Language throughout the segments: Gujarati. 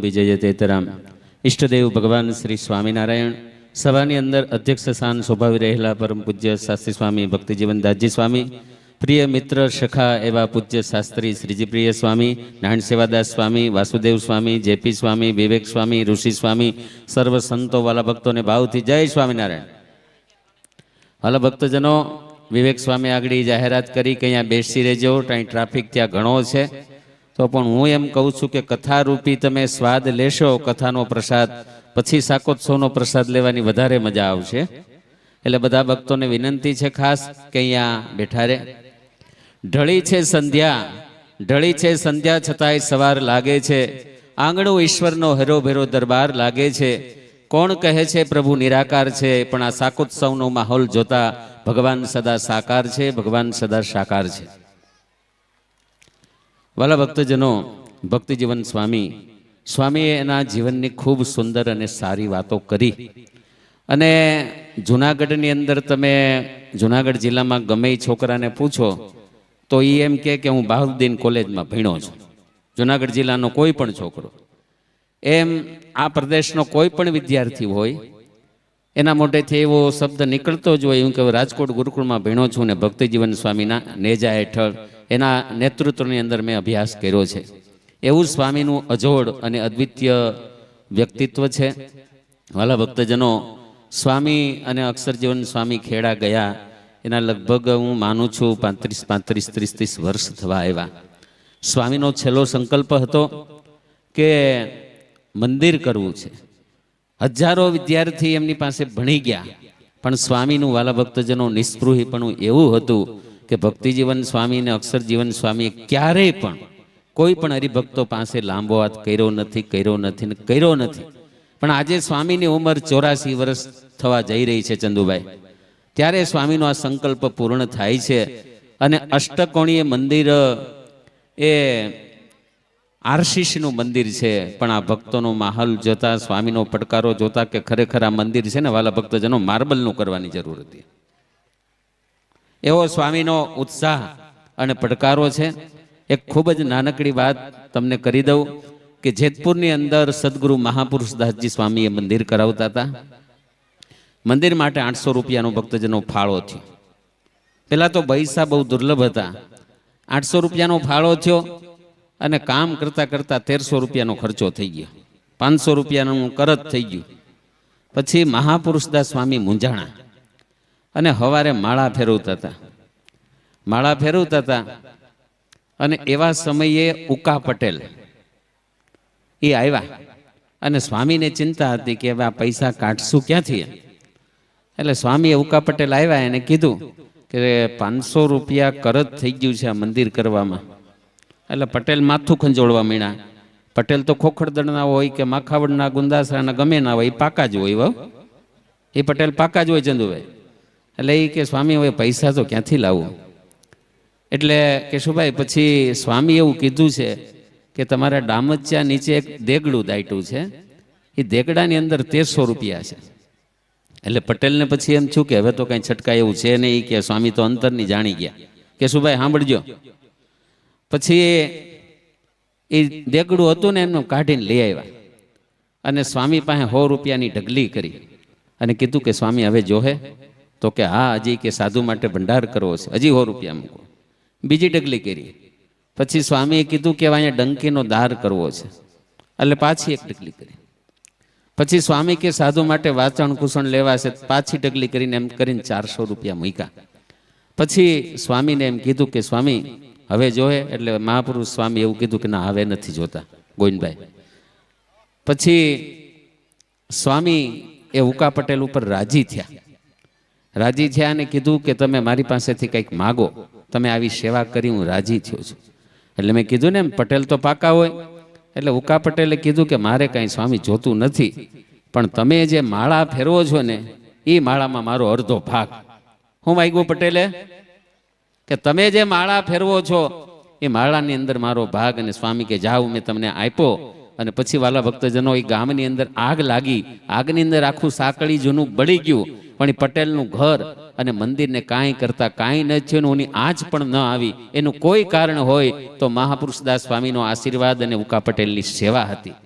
વિજયતેતરામ ઈષ્ટદેવ ભગવાન શ્રી સ્વામિનારાયણ, સભાની અંદર અધ્યક્ષ સ્થાન શોભાવી રહેલા પરમ પૂજ્ય શાસ્ત્રી સ્વામી ભક્તિજીવન સ્વામી, પ્રિય મિત્ર સખા એવા પૂજ્ય શાસ્ત્રી શ્રીજીપ્રિય સ્વામી, નારાયણ સેવાદાસ સ્વામી, વાસુદેવ સ્વામી, જેપી સ્વામી, વિવેક સ્વામી, ઋષિ સ્વામી, સર્વ સંતો વાલા ભક્તોને ભાવથી જય સ્વામિનારાયણ. વાલા ભક્તજનો, વિવેક સ્વામી આગળ જાહેરાત કરી કે અહીંયા બેસી રહેજો ત્યાં ટ્રાફિક ત્યાં ઘણો છે. તો પણ હું એમ કહું છું કે કથારૂપી તમે સ્વાદ લેશો, કથાનો પ્રસાદ, પછી શાકોત્સવનો પ્રસાદ લેવાની વધારે મજા આવશે. એટલે બધા ભક્તોને વિનંતી છે ખાસ કે અહીંયા બેઠા રે ઢળી છે સંધ્યા, ઢળી છે સંધ્યા છતાંય સવાર લાગે છે. આંગણું ઈશ્વરનો હેરો ભેરો દરબાર લાગે છે. કોણ કહે છે પ્રભુ નિરાકાર છે, પણ આ શાકોત્સવનો માહોલ જોતા ભગવાન સદા સાકાર છે, ભગવાન સદા સાકાર છે. વાલા ભક્તજનો, ભક્તિજીવન સ્વામી, સ્વામીએ એના જીવનની ખૂબ સુંદર અને સારી વાતો કરી. અને જુનાગઢની અંદર તમે જુનાગઢ જિલ્લામાં ગમે છોકરાને પૂછો, તો એ એમ કે કે હું બહાઉદ્દીન કોલેજમાં ભણ્યો છું. જુનાગઢ જિલ્લાનો કોઈ પણ છોકરો. એમ આ પ્રદેશનો કોઈ પણ વિદ્યાર્થી હોય, એના મોઢેથી એવો શબ્દ નીકળતો જ હોય, હું કે રાજકોટ ગુરુકુળમાં ભણ્યો છું ને ભક્તિજીવન સ્વામીના નેજા હેઠળ એના નેતૃત્વની અંદર મેં અભ્યાસ કર્યો છે. એવું સ્વામીનું અજોડ અને અદ્વિતીય વ્યક્તિત્વ છે. વાલા ભક્તજનો, સ્વામી અને અક્ષરજીવન સ્વામી ખેડા ગયા. એના લગભગ હું માનું છું પાંત્રીસ પાંત્રીસ, ત્રીસ ત્રીસ વર્ષ થવા આવ્યા. સ્વામીનો છેલ્લો સંકલ્પ હતો કે મંદિર કરવું છે. હજારો વિદ્યાર્થી એમની પાસે ભણી ગયા. પણ સ્વામીનું વાલા ભક્તજનો નિસ્પૃહીપણું એવું હતું કે ભક્તિજીવન સ્વામી અને અક્ષરજીવન સ્વામીએ ક્યારેય પણ કોઈ પણ હરિભક્તો પાસે લાંબો હાથ કર્યો નથી કર્યો નથી ને કર્યો નથી. પણ આજે સ્વામીની ઉંમર ચોરાસી વર્ષ થવા જઈ રહી છે ચંદુભાઈ. ત્યારે સ્વામીનો આ સંકલ્પ પૂર્ણ થાય છે અને અષ્ટકોણીય મંદિર એ આરશીષનું મંદિર છે. પણ આ ભક્તોનો માહોલ જોતા, સ્વામીનો પડકારો જોતા કે ખરેખર આ મંદિર છે ને વાલા ભક્તજનો માર્બલનું કરવાની જરૂર હતી. એવો સ્વામીનો ઉત્સાહ અને પડકારો છે. એક ખૂબ જ નાનકડી વાત તમને કરી દઉં કે જેતપુરની અંદર સદગુરુ મહાપુરુષ દાસજી સ્વામીએ મંદિર કરાવતા હતા. મંદિર માટે આઠસો રૂપિયાનો ભક્તજનો ફાળો થયો. પહેલાં તો પૈસા બહુ દુર્લભ હતા. આઠસો રૂપિયાનો ફાળો થયો અને કામ કરતાં કરતાં તેરસો રૂપિયાનો ખર્ચો થઈ ગયો. પાંચસો રૂપિયાનું કરજ થઈ ગયું. પછી મહાપુરુષદાસ સ્વામી મૂંઝાણા. અને હવારે માળા ફેરવતા હતા. માળા ફેરવતા હતા અને એવા સમયે ઉકા પટેલ એ આવ્યા અને સ્વામીને ચિંતા હતી કે હવે આ પૈસા કાઢશું ક્યાંથી? એટલે સ્વામીએ ઉકા પટેલ આવ્યા એને કીધું કે પાંચસો રૂપિયા કરજ થઈ ગયું છે આ મંદિર કરવામાં. એટલે પટેલ માથું ખંજોળવા મીણા. પટેલ તો ખોખડદળના હોય કે માખાવડના, ગુંદાસરાના ગમે ના હોય, એ પાકા જ હોય એ પટેલ પાકા જ હોય ચંદુભાઈ. એટલે એ કે, સ્વામી, હવે પૈસા તો ક્યાંથી લાવું? એટલે કેશુભાઈ પછી સ્વામી એવું કીધું છે કે તમારા ડામચિયા નીચે એક દેગડું દાયટું છે. એ દેગડાની અંદર તેરસો રૂપિયા છે. એટલે પટેલને પછી એમ છું કે, હવે તો કાંઈ છટકાય એવું છે નહીં. કે, સ્વામી તો અંતરની જાણી ગયા. કેશુભાઈ સાંભળજો. પછી એ દેગડું હતું ને એમને કાઢીને લઈ આવ્યા. અને સ્વામી પાસે સો રૂપિયાની ઢગલી કરી અને કીધું કે, સ્વામી, હવે જોહે. તો કે, હા, હજી કે સાધુ માટે ભંડાર કરવો છે. હજી સો રૂપિયા મૂકો. બીજી ડગલી કરી. પછી સ્વામીએ કીધું કે અહીંયા ડંકીનો દાર કરવો છે. એટલે પાછી એક ડગલી કરી. પછી સ્વામી કે, સાધુ માટે વાચણ કુસણ લેવા છે. પાછી ડગલી કરીને એમ કરીને ચારસો રૂપિયા મૂક્યા. પછી સ્વામીને એમ કીધું કે, સ્વામી, હવે જોહે. એટલે મહાપુરુષ સ્વામી એવું કીધું કે, ના, હવે નથી જોતા. ગોવિંદભાઈ. પછી સ્વામી એ ઉકા પટેલ ઉપર રાજી થયા. રાજી થયા અને કીધું કે તમે મારી પાસેથી કંઈક માગો. તમે આવી સેવા કરી, હું રાજી થયો છું. એટલે મેં કીધું ને એમ પટેલ તો પાકા હોય. એટલે ઉકા પટેલે કીધું કે મારે કાંઈ સ્વામી જોતું નથી. પણ તમે જે માળા ફેરવો છો ને એ માળામાં મારો અડધો ભાગ. હું વાગ્યું પટેલે કે તમે જે માળા ફેરવો છો, એ માળાની અંદર મારો ભાગ અને સ્વામી કે જાઓ, મેં તમને આપ્યો. અને પછી વાલા ભક્તજનો એ ગામની અંદર આગ લાગી. આગની અંદર આખું સાંકળી જૂનું બળી ગયું. પણ પટેલનું ઘર અને મંદિરને કાંઈ કરતા કાંઈ ન થયું એની આંચ પણ ન આવી. એનું કોઈ કારણ હોય તો મહાપુરુષદાસ સ્વામીનો આશીર્વાદ અને ઉકા પટેલની સેવા હતી.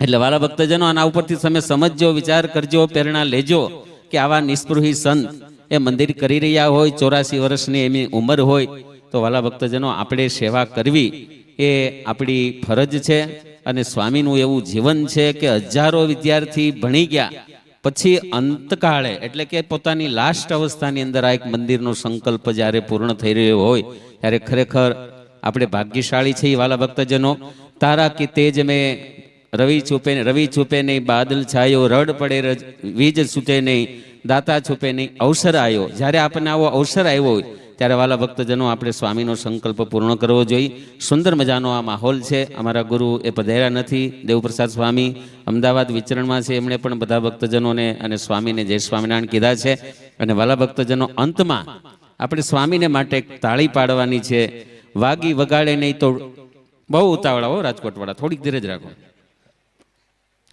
એટલે વાલા ભક્તજનો, આના ઉપરથી તમે સમજજો, વિચાર કરજો, પ્રેરણા લેજો કે આવા નિસ્પૃહી સંત એ મંદિર કરી રહ્યા હોય, ચોરાસી વર્ષની એમની ઉંમર હોય, તો વાલા ભક્તજનો, આપણે સેવા કરવી એ આપણી ફરજ છે અને સ્વામીનું એવું જીવન છે કે હજારો વિદ્યાર્થી ભણી ગયા પછી અંતકાળે, એટલે કે પોતાની લાસ્ટ અવસ્થાની અંદર આ એક મંદિરનો સંકલ્પ જ્યારે પૂર્ણ થઈ રહ્યો હોય, ત્યારે ખરેખર આપણે ભાગ્યશાળી છીએ વાલા ભક્તજનો. તારા કે તેજ મેં રવિ છુપે રવિ છુપે નહીં, બાદલ છાયો, રડ પડે વીજ છૂટે નહીં, દાતા છુપે નહીં, અવસર આવ્યો જ્યારે આપણને આવો અવસર આવ્યો હોય ત્યારે વાલા ભક્તજનો, આપણે સ્વામીનો સંકલ્પ પૂર્ણ કરવો જોઈએ. સુંદર મજાનો આ માહોલ છે. અમારા ગુરુ એ પધાર્યા નથી. દેવપ્રસાદ સ્વામી અમદાવાદ વિચરણમાં છે. એમણે પણ બધા ભક્તજનોને અને સ્વામીને જય સ્વામિનારાયણ કીધા છે. અને વાલા ભક્તજનો, અંતમાં આપણે સ્વામીને માટે તાળી પાડવાની છે. વાગી વગાડે નહીં તો બહુ ઉતાવળા હો રાજકોટવાળા. થોડીક ધીરજ રાખો.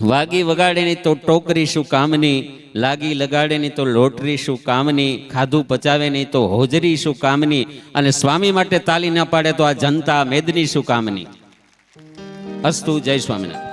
વાગી વગાડેની તો ટોકરી શું કામની, લાગી લગાડેની તો લોટરી શું કામની, ખાધું પચાવેની તો હોજરી શું કામની, અને સ્વામી માટે તાલી ના પાડે તો આ જનતા મેદની શું કામની? અસ્તુ જય સ્વામિનારાયણ.